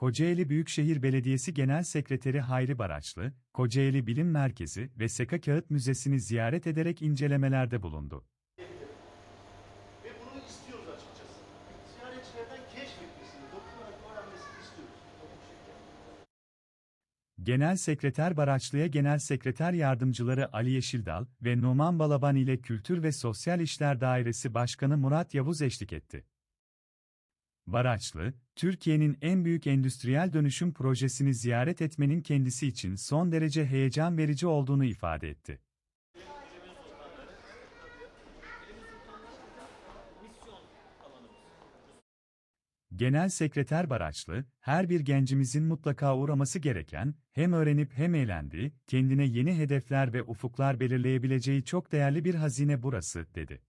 Kocaeli Büyükşehir Belediyesi Genel Sekreteri Hayri Baraçlı, Kocaeli Bilim Merkezi ve Seka Kağıt Müzesi'ni ziyaret ederek incelemelerde bulundu. Ve bunu istiyoruz açıkçası. Ziyaretçilerden keşfetmesini, dokunarak öğrenmesini istiyoruz. Genel Sekreter Baraçlı'ya Genel Sekreter Yardımcıları Ali Yeşildal ve Numan Balaban ile Kültür ve Sosyal İşler Dairesi Başkanı Murat Yavuz eşlik etti. Baraçlı, Türkiye'nin en büyük endüstriyel dönüşüm projesini ziyaret etmenin kendisi için son derece heyecan verici olduğunu ifade etti. Genel Sekreter Baraçlı, her bir gencimizin mutlaka uğraması gereken, hem öğrenip hem eğlendiği, kendine yeni hedefler ve ufuklar belirleyebileceği çok değerli bir hazine burası, dedi.